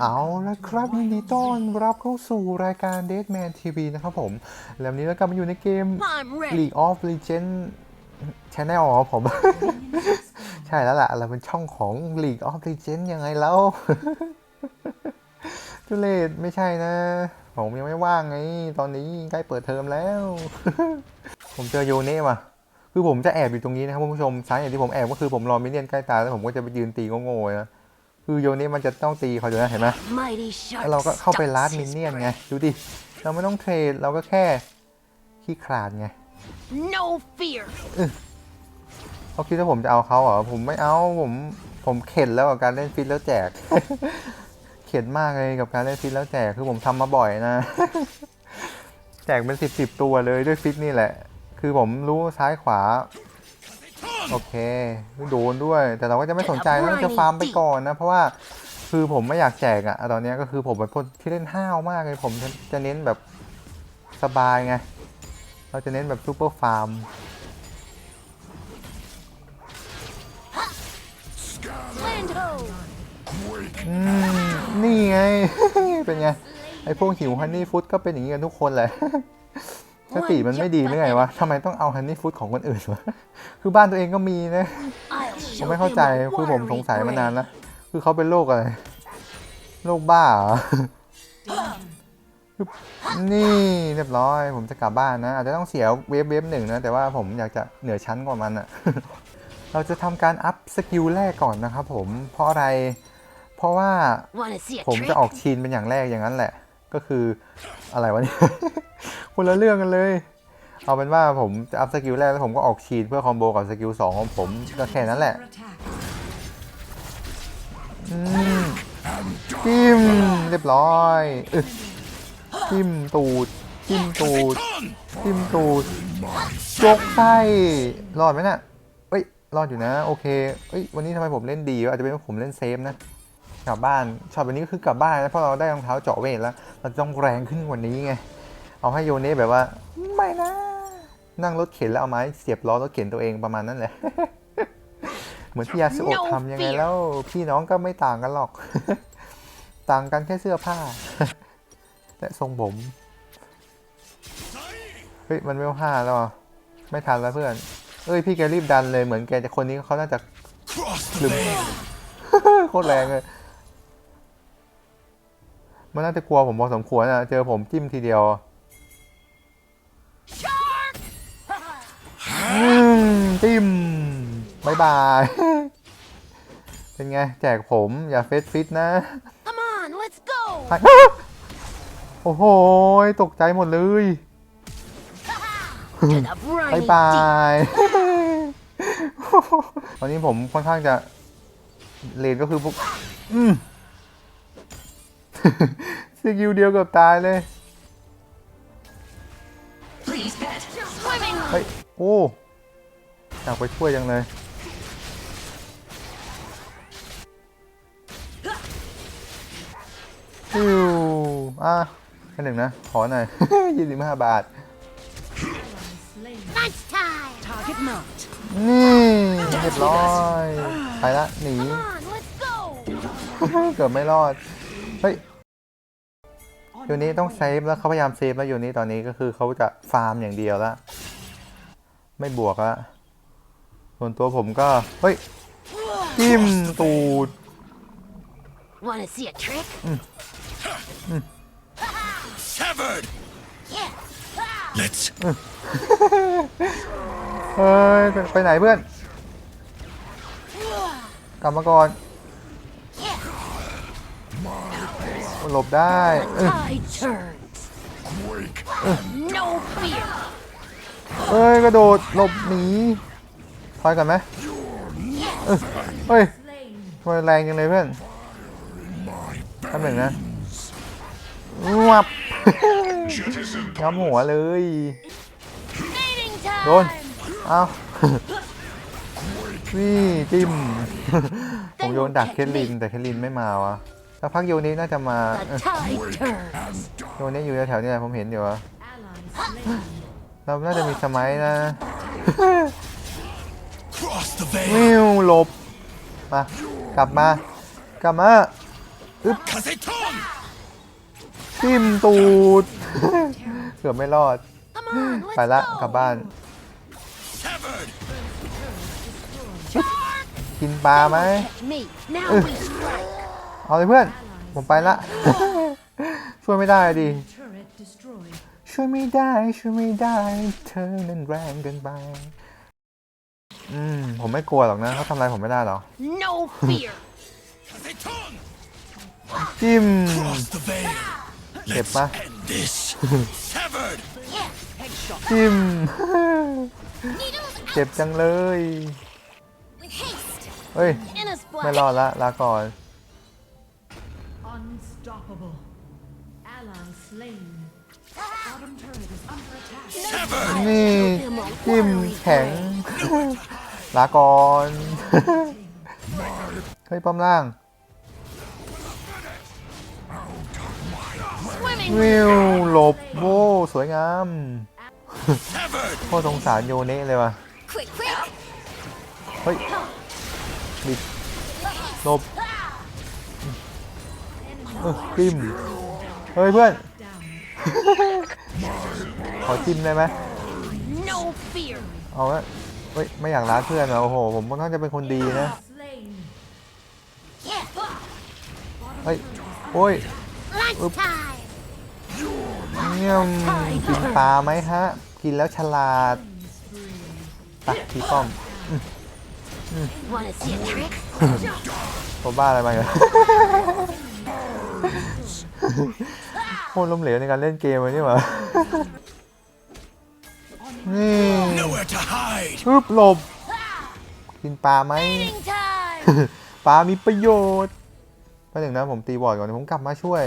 เอาละครับยินดีต้อนรับเข้าสู่รายการ Deadman TV นะครับผม แล้ววันนี้เรากลับมาอยู่ในเกม I'm ready. League of Legends Channel ของผม ใช่แล้วล่ะเราเป็นช่องของ League of Legends ยังไงแล้วทุเลศไม่ใช่นะ ผมยังไม่ว่างไง ตอนนี้ใกล้เปิดเทอมแล้ว ผมเจอโยเน่มาคือผมจะแอบอยู่ตรงนี้นะครับคุณผู้ชมสาเหตุที่ผมแอบก็คือผมรอมินเนี่ยนใกล้ตายแล้วผมก็จะไปยืนตีโง่ๆนะ คือโยเน่มันจะต้องตีเขาอยู่นะเห็นไหม Mighty sharp แล้วเราก็เข้าไป stalks ลัด his มินเนี่ยน prey. ไง ดูดิ เราไม่ต้องเทรดเราก็แค่ขี้ขลาดไง No fear. เขาคิดว่าผมจะเอาเขาเหรอ ผมไม่เอาผมผมเข็ดแล้วกับการเล่นฟิตแล้วแจก เข็ดมากเลยกับการเล่นฟิตแล้วแจกคือผมทำมาบ่อยนะ แจกเป็นสิบสิบตัวเลยด้วยฟิตนี่แหละ คือผมรู้ซ้ายขวา โอเคโดนด้วย แต่เราก็จะไม่สนใจแล้วจะฟาร์มไปก่อนนะ เพราะว่าคือผมไม่อยากแจกอะตอนเนี้ยก็คือผมเป็นคนที่เล่นห้าวมากเลย ผมจะจะเน้นแบบสบายไง เราจะเน้นแบบซูเปอร์ฟาร์ม Land ho. อืมนี่ไง เป็นไง ไอพวกหิวฮันนี่ฟุตก็เป็นอย่างนี้กันทุกคนแหละ สติมันไม่ดีหรือไงวะทำไมต้องเอาฮันนี่ฟุตของคนอื่นวะ คือบ้านตัวเองก็มีนะ I'll ผม show ไม่เข้าใจ him คือ what ผมสงสัย watery มานาน bread. แล้ว คือเขาเป็นโรคอะไร โรคบ้าเหรอคือนี่เรียบร้อย ผมจะกลับบ้านนะ อาจจะต้องเสียเวฟเวฟหนึ่งนะ แต่ว่าผมอยากจะเหนือชั้นกว่ามันอะเราจะทำการอัพสกิลแรกก่อนนะครับผม เพราะอะไร เพราะว่า Wanna see a ผม trick? จะออกชีนเป็นอย่างแรกอย่างนั้นแหละ ก็คืออะไรวะเนี่ยคนละเรื่องกันเลย เอาเป็นว่าผมจะอัพสกิลแรกแล้วผมก็ออกชีนเพื่อคอมโบกับสกิลสองของผมก็แค่นั้นแหละจิ้มเรียบร้อยจิ้มตูดจิ้มตูดจิ้มตูดยกไส้รอดไหมน่ะเอ้ยรอดอยู่นะ โอเคเอ้ยวันนี้ทำไมผมเล่นดีวะอาจจะเป็นเพราะผมเล่นเซฟนะ ลับบ้านช็อตวันนี้ก็คือกลับบ้านนะเพราะเราได้รองเท้าเจาะเวทแล้ว เราจะต้องแรงขึ้นกว่านี้ไง เอาให้โยเน่แบบว่า ไม่นะ นั่งรถเข็นแล้วเอาไม้เสียบล้อรถเข็นตัวเองประมาณนั้นแหละ เหมือนที่ยาสุโอะทำยังไงแล้ว พี่น้องก็ไม่ต่างกันหรอก ต่างกันแค่เสื้อผ้า และทรงผม เฮ้ยมันไม่ห้าแล้วอะไม่ทันแล้วเพื่อน เอ้ยพี่แกรีบดันเลยเหมือนแกจะคนนี้เขาน่าจะ Cross the ลืม veil. โคตรแรงเลย มันน่าจะกลัวผมพอสมควรอะเจอผมจิ้มทีเดียว Shark. อืมจิ้มบายบาย เป็นไง แจกผมอย่าเฟซฟิตนะ Come on, let's go. ไปโอ้โห ตกใจหมดเลย To the บาย briny บา deep. ยตอนนี้ผมค่อนข้างจะเลนก็คือพวกอืม สกิลเดียวเกือบตายเลย Swimming. เฮ้ยโอ้อยากไปช่วยจังเลยฟิวอะแค่หนึ่งนะ ขอหน่อยยี่สิบห้าบาท Lunch time. Target marked. นี่เรียบร้อย ไปละ หนี Come on, let's go. เกือบไม่รอด เฮ้ยอยู่นี้ต้องเซฟแล้วเขาพยายามเซฟแล้วอยู่นี้ตอนนี้ก็คือเขาจะฟาร์มอย่างเดียวแล้วไม่บวกแล้วส่วนตัวผมก็ เฮ้ย จิ้มตูด Wanna see a trick? Severed. Yeah. Let's เฮ้ย ไปไหนเพื่อน กลับมาก่อน หลบได้เอ้ย Tide turns. wake. No fear. เอ้ยกระโดดหลบหนีถอยก่อนไหมเอ้ยเฮ้ยทำไมแรงจังเลยเพื่อนทำหนึ่งนะวับย้ำหัวเลย Mating time. โดน เอา นี่จิ้ม ผมโยนดักเคทลินแต่เคทลินไม่มาวะ สักพักโยนี้น่าจะมา The tide turns. โยนี้อยู่แถวๆนี้แหละผมเห็นอยู่อะเราน่าจะมีสมัยนะ Cross the veil. วิวหลบมากลับมากลับมา Kazeton! ทิมตูดเกือบไม่รอด Come on, let's ไปละ go. กลับบ้าน Severed! กินปลาไหม เอาเลยเพื่อน ผมไปละ ช่วยไม่ได้ดิ Turret destroyed. ช่วยไม่ได้ ช่วยไม่ได้ เธอนั้นแรงเกินไป อืม ผมไม่กลัวหรอกนะเขาทำอะไรผมไม่ได้หรอก No fear. Kazeton! จิ้ม Cross the veil! Kịp Let's quá. end this! Severed! จิ้ม Needles เจ็บจังเลย with haste. เฮ้ย In a ไม่ splash. รอดละลาก่อน Unstoppable. Ally slain. Bottom turret is under attack. Severed! นี่จิ้มแข็ง ลาก่อน เฮ้ยป้อมล่าง Swimming. วิวหลบโว้สวยงาม Severed! โคตรสงสารโยเนะเลยว่ะ Quick, quick. เฮ้ยบิดหลบเออ จิ้ม เฮ้ยเพื่อน ขอจิ้มได้ไหม No fear. เอาละเฮ้ยไม่อยากรักเพื่อนเหรอโอ้โห ผมก็ต้องจะเป็นคนดีนะ Slain. เฮ้ย โอ้ย Lunch time. เงี้ยมกินปลาไหมฮะ กินแล้วฉลาดไปพี่ป้อม Wanna see a trick? ตัวบ้าอะไรมาเนี่ย โคตรล้มเหลวในการเล่นเกมเลยนี่หว่านี่ฮึบหลบ กินปลาไหม ปลามีประโยชน์ไปหนึ่งนะผมตีบอร์ดก่อนผมกลับมาช่วย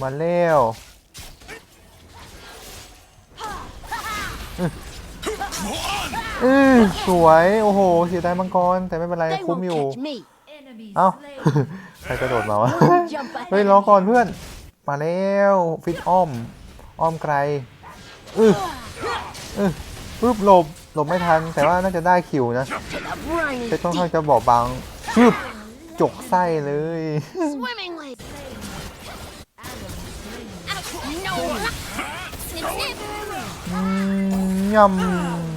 มาเร็ว อือสวย โอ้โหเสียดายมังกร แต่ไม่เป็นไร They คุ้ม won't อยู่ catch me. Enemy เอ้า slain. ใครกระโดดมาวะ Jump ahead. เฮ้ยรอก่อนเพื่อน มาแล้วฟิตอ้อม อ้อมไกลอืออือปึ๊บหลบ หลบไม่ทัน แต่ว่าน่าจะได้คิวนะ To the briny เซ็ตค่อนข้าง deep. จะบอบบางปึ๊บจกไส้เลย Swimmingly. No. Snip, snip. อืมย Kazeton! ำ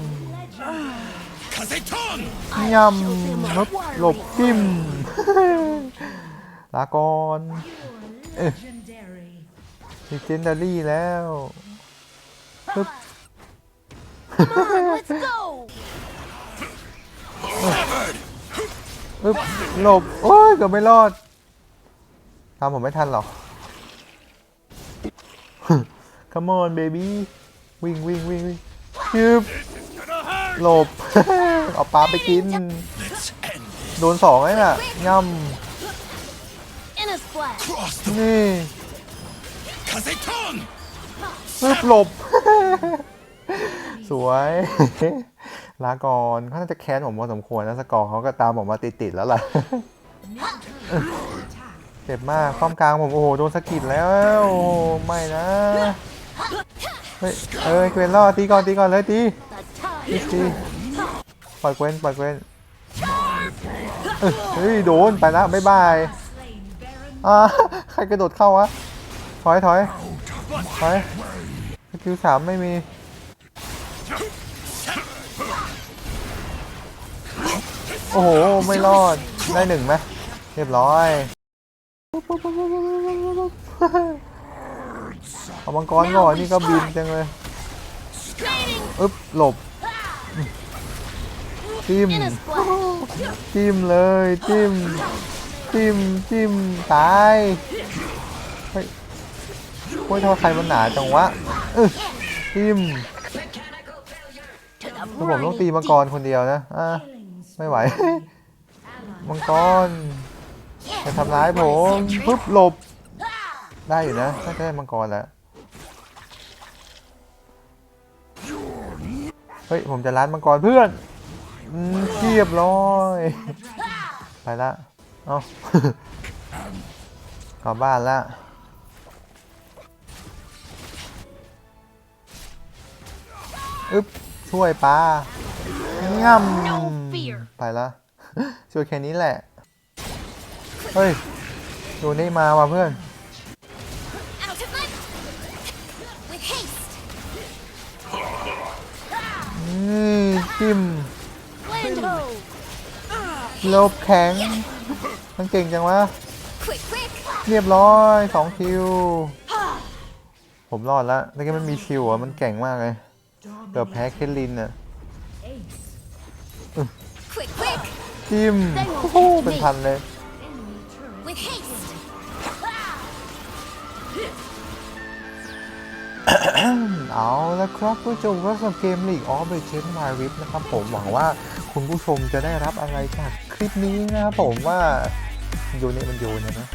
ยำฮึบหลบจิ้ม ลาก่อน Legendary. มีเจนดารี่แล้วปึ๊บปึ๊บหลบ โอ้ยเกือบไม่รอดตามผมไม่ทันหรอก Come on baby วิ่งวิ่งวิ่งวิ่งจึบ หลบ เอาปลาไปกิน Let's end this! โดนสองไอ้น่ะย่ In a splash. Cross ำ the นี่ Kazeton! ปึ๊บหลบ สวยลาก่อนเขาน่าจะแค้นผมพอสมควรนะสกอร์เขาก็ตามผมมาติดๆแล้วล่ะเจ็บมากป้อมกลางผมโอ้โหโดนสะกิดแล้วโอ้โหไม่นะเฮ้ยเอ้ยเกวนรอดตีก่อนตีก่อนเลยตี The ตี tide. ตีปล่อยเกวนปล่อยเกวนเอ้ยเฮ้ยโดนไปละบ๊ายบายอ่าใครกระโดดเข้าวะถอยถอยถอยสกิลสามไม่มีโอ้โห ไม่รอด ได้หนึ่งไหมเรียบร้อย เอามังกรก่อนนี่ก็บินจังเลย อึ๊บ หลบ จิ้ม in a splash. จิ้มเลยจิ้มจิ้มจิ้มตายเฮ้ยโอ้ยทำไมใครมันหนาจังวะเออจิ้ม To the คือผมต้องตี briny มังกรคนเดียวนะอะไม่ไหว มังกรจะทำร้ายผมปึ๊บหลบ ได้อยู่นะน่าจะได้มังกรแล้วเฮ้ยผมจะล้านมังกรเพื่อน อืมเรียบร้อย ไปละ เอากลับบ้านละอึ๊บ ช่วยปลาง่ No fear. ำไปละ ช่วยแค่นี้แหละ เฮ้ยโดนี่มาว่ะเพื่อน Out of my with haste. นี่จิ้ม Land ho. ลบแข็ง มันเก่งจังวะ เรียบร้อยสองคิว ผมรอดล้วแล้วก็มันมีชิวอะ มันเก่งมากเลยเกือบแพ้เคทลินอะจิ้มโอ้เป็นพันเลยเอาแล้วครับผู้ชมก็สำหรับเกม League of Legends Wild Rift นะครับ ผมหวังว่าคุณผู้ชมจะได้รับอะไรจาก ลิปนี้นะครับผมว่าโยนเนี่ยมันโยนเนี่ยนะ